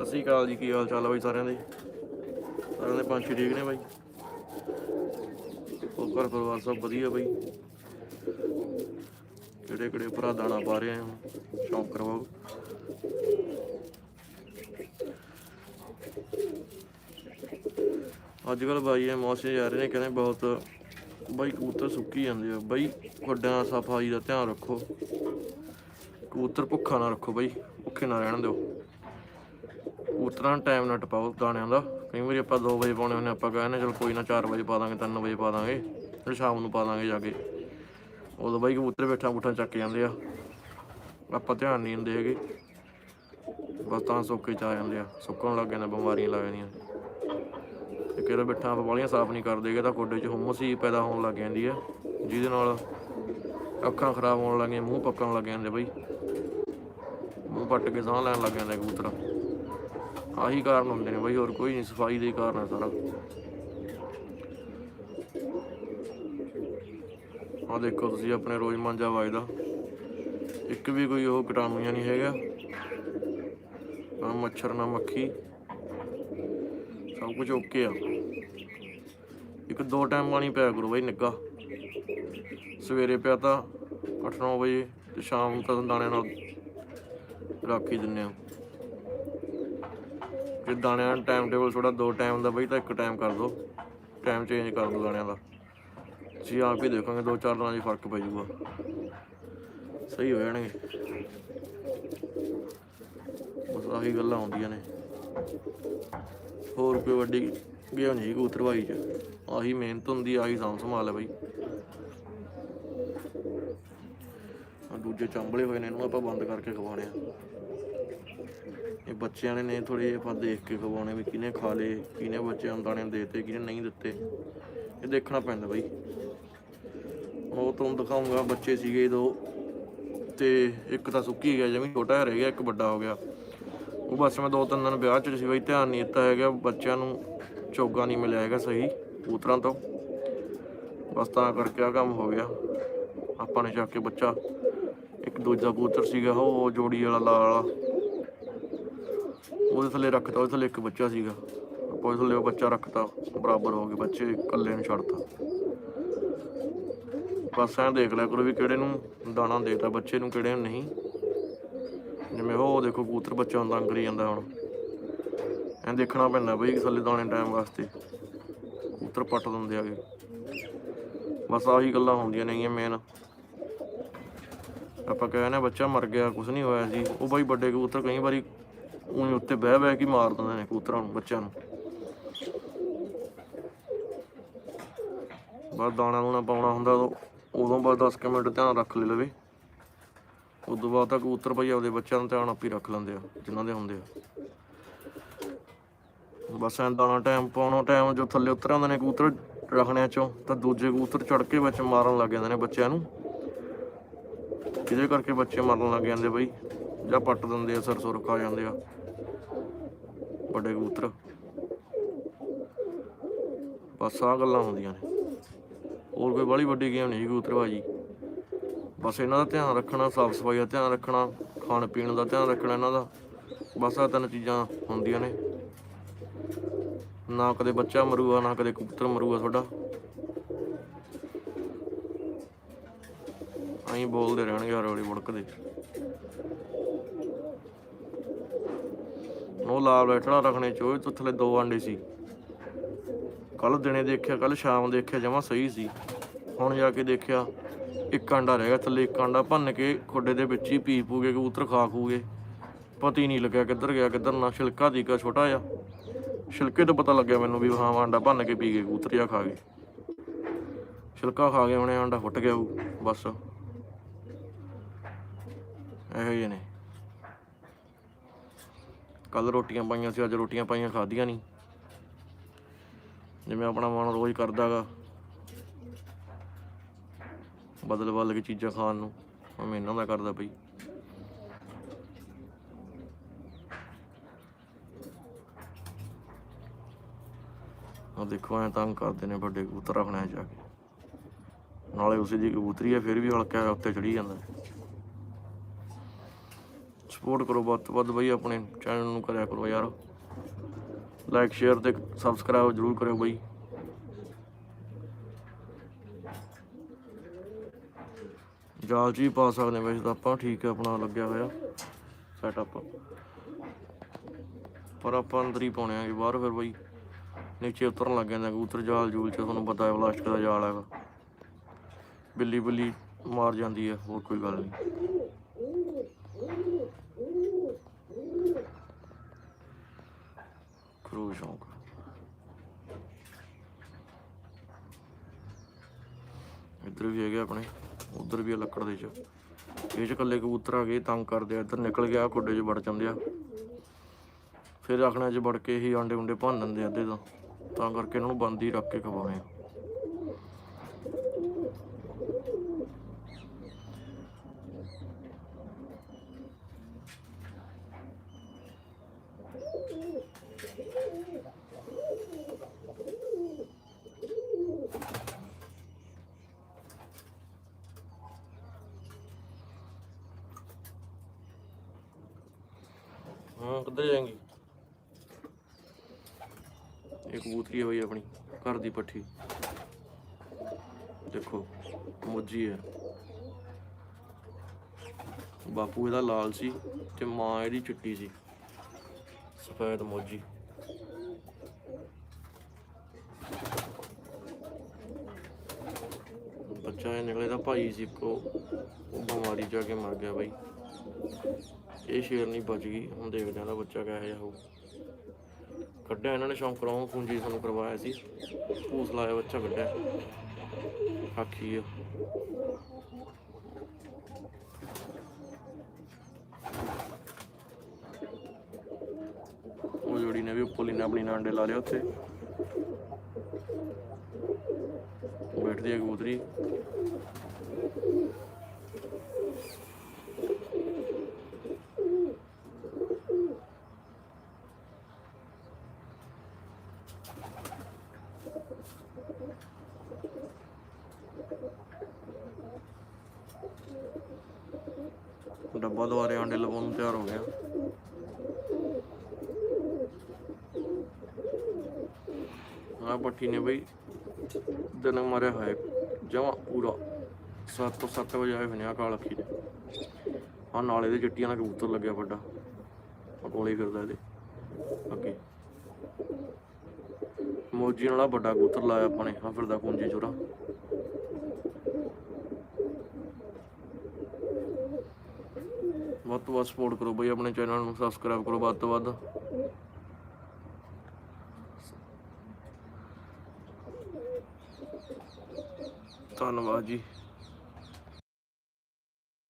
ਸਤਿ ਸ਼੍ਰੀ ਅਕਾਲ ਜੀ, ਕੀ ਹਾਲ ਚਾਲ ਆ ਬਾਈ ਸਾਰਿਆਂ ਦੇ? ਸਾਰਿਆਂ ਦੇ ਪੰਛੀ ਠੀਕ ਨੇ ਬਾਈ? ਉਹ ਘਰ ਪਰਿਵਾਰ ਸਭ ਵਧੀਆ ਬਾਈ? ਕਿਹੜੇ ਕਿਹੜੇ ਭਰਾ ਦਾਣਾ ਪਾ ਰਹੇ ਆ ਸ਼ੌਂਕ ਕਰਵਾਓ। ਅੱਜ ਕੱਲ ਬਾਈ ਇਹ ਮੌਸਮ ਜਾ ਰਹੇ ਨੇ, ਕਹਿੰਦੇ ਬਹੁਤ ਬਾਈ ਕਬੂਤਰ ਸੁੱਕੀ ਜਾਂਦੇ ਆ। ਬਾਈ ਵੱਡਿਆਂ ਸਫ਼ਾਈ ਦਾ ਧਿਆਨ ਰੱਖੋ। ਕਬੂਤਰ ਭੁੱਖਾ ਨਾ ਰੱਖੋ ਬਾਈ, ਭੁੱਖੇ ਨਾ ਰਹਿਣ ਦਿਓ। ਕਬੂਤਰਾਂ ਨੂੰ ਟਾਈਮ ਨਾ ਟਪਾਓ ਦਾਣਿਆਂ ਦਾ। ਕਈ ਵਾਰੀ ਆਪਾਂ 2 ਵਜੇ ਪਾਉਣੇ ਹੁੰਦੇ ਆਪਾਂ ਕਹਿੰਦੇ ਚਲ ਕੋਈ ਨਾ 4 ਵਜੇ ਪਾ ਦਾਂਗੇ 3 ਵਜੇ ਪਾ ਦਾਂਗੇ, ਫਿਰ ਸ਼ਾਮ ਨੂੰ ਪਾ ਦਾਂਗੇ ਜਾ ਕੇ। ਉਦੋਂ ਬਾਈ ਕਬੂਤਰ ਬੈਠਾ ਬੁੱਠਾ ਚੱਕ ਜਾਂਦੇ ਆ। ਆਪਾਂ ਧਿਆਨ ਨਹੀਂ ਦਿੰਦੇ ਹੈਗੇ। ਬਸ ਤਾਂ ਸੁੱਕੇ ਚ ਆ ਜਾਂਦੇ ਆ। ਸੁੱਕਣ ਲੱਗ ਜਾਂਦੇ, ਬਿਮਾਰੀਆਂ ਲੱਗ ਜਾਂਦੀਆਂ। ਤੇ ਕਿਹੜਾ ਬਿੱਠਾਂ, ਆਪਾਂ ਵਾਲੀਆਂ ਸਾਫ਼ ਨਹੀਂ ਕਰਦੇਗੇ ਤਾਂ ਕੋਡੇ 'ਚ ਹੁਮਸ ਹੀ ਪੈਦਾ ਹੋਣ ਲੱਗ ਜਾਂਦੀ ਆ। ਜਿਹਦੇ ਨਾਲ ਅੱਖਾਂ ਖਰਾਬ ਹੋਣ ਲੱਗ ਗਈਆਂ ਮੂੰਹ ਪੱਕਣ ਲੱਗ ਜਾਂਦੇ ਬਈ। ਮੂੰਹ ਪੱਟ ਕੇ ਸਾਹ ਲੈਣ ਲੱਗ ਜਾਂਦੇ ਕਬੂਤਰ। ਆਹੀ ਕਾਰਨ ਹੁੰਦੇ ਨੇ ਬਈ, ਹੋਰ ਕੋਈ ਨਹੀਂ ਸਫ਼ਾਈ ਦੇ ਹੀ ਕਾਰਨ ਹੈ ਸਾਰਾ ਆ ਦੇਖੋ ਤੁਸੀਂ ਆਪਣੇ ਰੋਜ਼ ਮਾਂਜਾ ਵੱਜਦਾ। ਇੱਕ ਵੀ ਕੋਈ ਉਹ ਕੀਟਾਣੂ ਨਹੀਂ ਹੈਗਾ। ਨਾ ਮੱਛਰ, ਨਾ ਮੱਖੀ। ਸਭ ਕੁਝ ਓਕੇ ਆ। ਇੱਕ ਦੋ ਟਾਈਮ ਪਾਣੀ ਪਿਆ ਕਰੋ ਬਈ ਨਿੱਗਾ ਸਵੇਰੇ ਪਿਆ ਤਾਂ 8-9 ਵਜੇ ਤੇ ਸ਼ਾਮ ਨੂੰ ਤਾਂ ਦਾਣਿਆਂ ਨਾਲ ਰੱਖ ਹੀ ਦਿੰਨੇ ਆ। ਜੇ ਦਾਣਿਆਂ ਦਾ ਟਾਈਮ ਟੇਬਲ ਥੋੜਾ ਦੋ ਟਾਈਮ ਦਾ ਬਈ, ਤਾਂ ਇੱਕ ਟਾਈਮ ਕਰ ਦੋ। ਟਾਈਮ ਚੇਂਜ ਕਰ ਦੋ ਦਾਣਿਆਂ ਦਾ। ਜੀ ਆਪ ਹੀ ਦੇਖੋਗੇ, ਦੋ ਚਾਰ ਦਿਨਾਂ 'ਚ ਫ਼ਰਕ ਪੈ ਜਾਊਗਾ। ਸਹੀ ਹੋ ਜਾਣਗੇ। ਬਸ ਆਹੀ ਗੱਲਾਂ ਆਉਂਦੀਆਂ ਨੇ। ਹੋਰ ਕੋਈ ਵੱਡੀ ਗਿਆ ਨਹੀਂ ਕਬੂਤਰਵਾਈ ਚ। ਆਹੀ ਮਿਹਨਤ ਹੁੰਦੀ, ਆਹੀ ਸਾਂਭ ਸੰਭਾਲ ਹੈ ਬਈ। ਦੂਜੇ ਚੰਬਲੇ ਹੋਏ ਨੇ, ਇਹਨੂੰ ਆਪਾਂ ਬੰਦ ਕਰਕੇ ਖਵਾਉਣੇ ਆ। ਇਹ ਬੱਚਿਆਂ ਨੇ ਨੇ ਥੋੜੇ ਆਪਾਂ ਦੇਖ ਕੇ ਖਵਾਉਣੇ ਵੀ ਕਿਹਨੇ ਖਾ ਲਏ, ਕਿਹਨੇ ਬੱਚਿਆਂ ਨੂੰ ਦਾਣੇ ਦੇਤੇ, ਕਿਹਨੇ ਨਹੀਂ ਦਿੱਤੇ। ਇਹ ਦੇਖਣਾ ਪੈਂਦਾ ਬਈ। ਉਹ ਤੁਹਾਨੂੰ ਦਿਖਾਉਂਗਾ ਬੱਚੇ ਸੀਗੇ ਦੋ ਤੇ ਇੱਕ ਤਾਂ ਸੁੱਕੀ ਗਿਆ ਜਿਵੇਂ ਛੋਟਾ ਰਹਿ ਗਿਆ, ਇੱਕ ਵੱਡਾ ਹੋ ਗਿਆ। ਉਹ ਬਸ ਮੈਂ ਦੋ ਤਿੰਨ ਦਿਨ ਵਿਆਹ ਚ ਸੀ ਬਈ, ਧਿਆਨ ਨਹੀਂ ਦਿੱਤਾ ਹੈਗਾ, ਬੱਚਿਆਂ ਨੂੰ ਚੋਗਾ ਨਹੀਂ ਮਿਲਿਆ ਹੈਗਾ ਸਹੀ ਕੂਤਰਾਂ ਤੋਂ। ਬਸ ਤਾਂ ਕਰਕੇ ਆ ਕੰਮ ਹੋ ਗਿਆ। ਆਪਾਂ ਨੇ ਚੱਕ ਕੇ ਬੱਚਾ, ਇੱਕ ਦੂਜਾ ਕੂਤਰ ਸੀਗਾ, ਉਹ ਜੋੜੀ ਵਾਲਾ, ਲਾਲ ਵਾਲਾ। ਉਹਦੇ ਥੱਲੇ ਰੱਖਤਾ, ਉਹਦੇ ਥੱਲੇ ਇੱਕ ਬੱਚਾ ਸੀਗਾ। ਆਪਾਂ ਉਹਦੇ ਥੱਲੇ ਉਹ ਬੱਚਾ ਰੱਖਤਾ, ਬਰਾਬਰ ਹੋ ਗਏ ਬੱਚੇ ਇਕੱਲੇ ਨੂੰ ਛੱਡਤਾ। ਬਸ ਐਂ ਦੇਖ ਲਿਆ ਕਰੋ ਵੀ ਕਿਹੜੇ ਨੂੰ ਦਾਣਾ ਦੇਤਾ, ਬੱਚੇ ਨੂੰ ਕਿਹੜੇ ਨੂੰ ਨਹੀਂ। ਜਿਵੇਂ ਉਹ ਦੇਖੋ ਕਬੂਤਰ ਬੱਚਾ ਹੁੰਦਾ ਅੰਗਰੀ ਜਾਂਦਾ ਹੁਣ। ਐਂ ਦੇਖਣਾ ਪੈਂਦਾ ਬਈ ਥੱਲੇ ਦਾਣੇ ਟਾਈਮ ਵਾਸਤੇ ਕਬੂਤਰ ਪੱਟ ਦਿੰਦੇ ਆਗੇ ਬਸ ਆਹੀ ਗੱਲਾਂ ਹੁੰਦੀਆਂ ਨੇਗੀਆਂ ਮੇਨ ਆਪਾਂ ਕਹਿੰਦੇ ਬੱਚਾ ਮਰ ਗਿਆ ਕੁਝ ਨਹੀਂ ਹੋਇਆ ਸੀ ਉਹ ਬਾਈ ਵੱਡੇ ਕਬੂਤਰ ਕਈ ਵਾਰੀ ਉਹਨੇ ਉੱਤੇ ਬਹਿ ਬਹਿ ਕੇ ਮਾਰ ਦਿੰਦੇ ਨੇ ਕਬੂਤਰਾਂ ਨੂੰ, ਬੱਚਿਆਂ ਨੂੰ। ਬਸ ਦਾਣਾ ਦੂਣਾ ਪਾਉਣਾ ਹੁੰਦਾ ਉਦੋਂ ਉਦੋਂ ਬਾਅਦ 10 ਮਿੰਟ ਧਿਆਨ ਰੱਖ ਲੈ ਲਵੇ। ਉਦੋਂ ਬਾਅਦ ਤਾਂ ਕਬੂਤਰ ਭਾਈ ਆਪਦੇ ਬੱਚਿਆਂ ਨੂੰ ਧਿਆਨ ਆਪੇ ਰੱਖ ਲੈਂਦੇ ਆ, ਜਿਨ੍ਹਾਂ ਦੇ ਹੁੰਦੇ ਆ। ਬਸ ਐਂ ਦਾਣਾ ਟਾਈਮ ਪਾਉਣਾ ਟਾਈਮ ਜੋ ਥੱਲੇ ਉਤਰ ਆਉਂਦੇ ਨੇ ਕਬੂਤਰ ਰੱਖਣਿਆਂ ਚੋਂ, ਤਾਂ ਦੂਜੇ ਕਬੂਤਰ ਚੜ ਕੇ ਵਿੱਚ ਮਾਰਨ ਲੱਗ ਜਾਂਦੇ ਨੇ ਬੱਚਿਆਂ ਨੂੰ। ਜਿਹਦੇ ਕਰਕੇ ਬੱਚੇ ਮਾਰਨ ਲੱਗ ਜਾਂਦੇ ਬਈ, ਜਾਂ ਪੱਟ ਦਿੰਦੇ ਆ ਸਰਸੁਰ ਖਾ ਜਾਂਦੇ ਆ। ਵੱਡੇ ਕਬੂਤਰ। ਬਸ ਆਹ ਗੱਲਾਂ ਹੁੰਦੀਆਂ ਨੇ। ਹੋਰ ਕੋਈ ਬਾਹਲੀ ਵੱਡੀ ਗੇਮ ਨਹੀਂ ਕਬੂਤਰਬਾਜੀ ਬਸ ਇਹਨਾਂ ਦਾ ਧਿਆਨ ਰੱਖਣਾ ਸਾਫ਼ ਸਫ਼ਾਈ ਦਾ ਧਿਆਨ ਰੱਖਣਾ ਖਾਣ ਪੀਣ ਦਾ ਧਿਆਨ ਰੱਖਣਾ ਇਹਨਾਂ ਦਾ। ਬਸ ਆਹ ਤਿੰਨ ਚੀਜ਼ਾਂ ਹੁੰਦੀਆਂ ਨੇ। ਨਾ ਕਦੇ ਬੱਚਾ ਮਰੂਗਾ, ਨਾ ਕਦੇ ਕਬੂਤਰ ਮਰੂਗਾ ਤੁਹਾਡਾ। ਐਂ ਬੋਲਦੇ ਰਹਿਣਗੇ ਹਰ ਵੇਲੇ ਮੁੜਕਦੇ। ਉਹ ਲਾਲ ਬੈਠਣਾ ਰੱਖਣੇ ਚ, ਉਹ ਤੋਂ ਥੱਲੇ ਦੋ ਆਂਡੇ ਸੀ। ਕੱਲ ਦਿਨੇ ਦੇਖਿਆ ਕੱਲ ਸ਼ਾਮ ਦੇਖਿਆ, ਜਮਾ ਸਹੀ ਸੀ। ਹੁਣ ਜਾ ਕੇ ਦੇਖਿਆ, ਇੱਕ ਆਂਡਾ ਰਹਿ ਗਿਆ ਥੱਲੇ, ਇੱਕ ਆਂਡਾ ਭੰਨ ਕੇ ਖੋਡੇ ਦੇ ਵਿੱਚ ਹੀ ਪੀ ਪੂਗੇ ਕਬੂਤਰ ਖਾ ਖੂਗੇ। ਪਤਾ ਹੀ ਨਹੀਂ ਲੱਗਿਆ ਕਿੱਧਰ ਗਿਆ, ਕਿੱਧਰ ਨਾ, ਛਿਲਕਾ ਦੀਗਾ ਛੋਟਾ ਜਿਹਾ। ਛਿਲਕੇ ਤੋਂ ਪਤਾ ਲੱਗਿਆ ਮੈਨੂੰ ਵੀ ਹਾਂ ਆਂਡਾ ਭੰਨ ਕੇ ਪੀ ਗਏ ਕਬੂਤਰ ਜਾਂ ਖਾ ਗਏ ਛਿਲਕਾ ਖਾ ਗਏ ਉਹਨੇ ਆਂਡਾ ਫੁੱਟ ਗਿਆ ਉਹ, ਬਸ। ਇਹੋ ਜਿਹੇ ਨੇ। ਕੱਲ ਰੋਟੀਆਂ ਪਾਈਆਂ ਸੀ, ਅੱਜ ਰੋਟੀਆਂ ਪਾਈਆਂ, ਖਾਧੀਆਂ ਨਹੀਂ। ਜਿਵੇਂ ਆਪਣਾ ਮਨ ਰੋਜ਼ ਕਰਦਾਗਾ। ਬਦਲ ਬਦਲ ਕੇ ਚੀਜ਼ਾਂ ਖਾਣ ਨੂੰ ਮੈਂ ਇਹਨਾਂ ਦਾ ਕਰਦਾ ਬਈ। ਆ ਦੇਖੋ, ਐ ਤੰਗ ਕਰਦੇ ਨੇ ਵੱਡੇ ਕਬੂਤਰ ਰੱਖਣਾ ਜਾ ਕੇ। ਨਾਲੇ ਉਸੇ ਦੀ ਕਬੂਤਰੀ ਹੈ ਫਿਰ ਵੀ ਹਲਕਾ ਜਿਹਾ ਉੱਤੇ ਚੜੀ ਜਾਂਦਾ। ਸਪੋਰਟ ਕਰੋ ਵੱਧ ਤੋਂ ਵੱਧ ਬਈ ਆਪਣੇ ਚੈਨਲ ਨੂੰ ਕਰਿਆ ਕਰੋ ਯਾਰ। ਲਾਈਕ ਸ਼ੇਅਰ ਤੇ ਸਬਸਕ੍ਰਾਈਬ ਜਰੂਰ ਕਰਿਓ ਬਈ। ਜਾਲ 'ਚ ਵੀ ਪਾ ਸਕਦੇ ਵੈਸੇ ਤਾਂ ਆਪਾਂ, ਠੀਕ ਹੈ, ਆਪਣਾ ਲੱਗਿਆ ਹੋਇਆ। ਸੈਟਅਪ ਪਰ ਆਪਾਂ ਅੰਦਰ ਹੀ ਪਾਉਣੇ ਆ ਬਾਹਰ ਫਿਰ ਬਈ। ਨੀਚੇ ਉਤਰਨ ਲੱਗ ਜਾਂਦਾ ਕਬੂਤਰ ਜਾਲ ਜੂਲ 'ਚ, ਤੁਹਾਨੂੰ ਪਤਾ ਹੈ, ਪਲਾਸਟਿਕ ਦਾ ਜਾਲ ਹੈਗਾ। ਬਿੱਲੀ ਬਿੱਲੀ ਮਾਰ ਜਾਂਦੀ ਹੈ, ਹੋਰ ਕੋਈ ਗੱਲ ਨਹੀਂ। ਕਰੂ ਸ਼ੌਂਕ ਇੱਧਰ ਵੀ ਹੈਗੇ ਆਪਣੇ, ਉਧਰ ਵੀ ਆ ਲੱਕੜ ਦੇ ਚ। ਇਹ ਚ ਇਕੱਲੇ ਕਬੂਤਰ ਆ ਗਏ, ਤੰਗ ਕਰਦੇ ਆ, ਇੱਧਰ ਨਿਕਲ ਗਿਆ ਖੁੱਡੇ 'ਚ ਵੜ ਜਾਂਦੇ ਆ। ਫਿਰ ਆਖਣਾ 'ਚ ਵੜ ਕੇ ਹੀ ਆਂਡੇ ਉਂਡੇ ਭੰਨ ਦਿੰਦੇ ਆ ਅੱਧੇ ਤਾਂ। ਤਾਂ ਕਰਕੇ ਇਹਨਾਂ ਨੂੰ ਬੰਦ ਹੀ ਰੱਖ ਕੇ ਖਵਾਵੇਂ ਆ ਹਾਂ, ਕਿੱਧਰ ਜਾਏਂਗੀ? ਇਹ ਕਬੂਤਰੀ ਹੋਈ ਆਪਣੀ, ਘਰ ਦੀ ਪੱਠੀ। ਦੇਖੋ, ਮੁੱਜੀ ਹੈ। ਬਾਪੂ ਇਹਦਾ ਲਾਲ ਸੀ ਤੇ ਮਾਂ ਇਹਦੀ ਚਿੱਟੀ ਸੀ। ਸਫੈਦ ਮੋਜੀ। ਬੱਚਾ ਇਹ ਨਿਕਲੇ ਦਾ ਭਾਈ ਸੀ, ਇੱਕੋ ਉਹ ਬਿਮਾਰੀ ਜਾ ਕੇ ਮਰ ਗਿਆ ਬਾਈ। ਇਹ ਸ਼ੇਰ ਬਚ ਗਈ। ਹੁਣ ਦੇਖਦੇ ਆਂ ਦਾ ਬੱਚਾ ਕਿਹੋ ਜਿਹਾ ਹੋਊ। ਕੱਢਿਆ ਇਹਨਾਂ ਨੇ, ਸ਼ੌਂਕ ਕਰਾਉਂ ਪੂੰਜੀ ਸਾਨੂੰ ਕਰਵਾਇਆ ਸੀ। ਪੂਸ ਲਾਇਆ ਬੱਚਾ ਕੱਢਿਆ। ਆਖੀ ਆ ਉਹ ਜੋੜੀ ਨੇ ਵੀ ਉੱਪਰ ਨੇ ਆਪਣੀ ਨਾਂਡੇ ਲਾ ਲਿਆ ਉੱਥੇ। ਬੈਠਦੀ ਹੈ ਕਬੂਤਰੀ। ਡੱਬਾ ਦੁਆਰੇ ਆਂਡੇ ਲਵਾਉਣ ਨੂੰ ਤਿਆਰ ਹੋ ਗਿਆ। ਆ ਪੱਠੀ ਨੇ ਬਈ ਦਿਨ ਮਾਰਿਆ ਹੋਇਆ, ਜਮਾ ਪੂਰਾ। 7 ਤੋਂ 7 ਵਜੇ ਆਏ ਹੋਣੇ ਆ ਕਾਲ ਅੱਖੀ ਦੇ। ਆ ਨਾਲੇ ਦੇ ਜੱਟੀਆਂ ਦਾ ਕਬੂਤਰ ਲੱਗਿਆ ਵੱਡਾ। ਆ ਕੋਲੇ ਫਿਰਦਾ ਇਹਦੇ। ਅੱਗੇ। ਮੋਜੀ ਨਾਲ ਵੱਡਾ ਕਬੂਤਰ ਲਾਇਆ ਆਪਾਂ ਨੇ ਆ ਫਿਰਦਾ ਕੁੰਜੀ ਚੋਰਾ ਵੱਧ ਤੋਂ ਵੱਧ ਸਪੋਰਟ ਕਰੋ ਬਈ, ਆਪਣੇ ਚੈਨਲ ਨੂੰ ਸਬਸਕ੍ਰਾਈਬ ਕਰੋ ਵੱਧ ਤੋਂ ਵੱਧ। ਧੰਨਵਾਦ ਜੀ।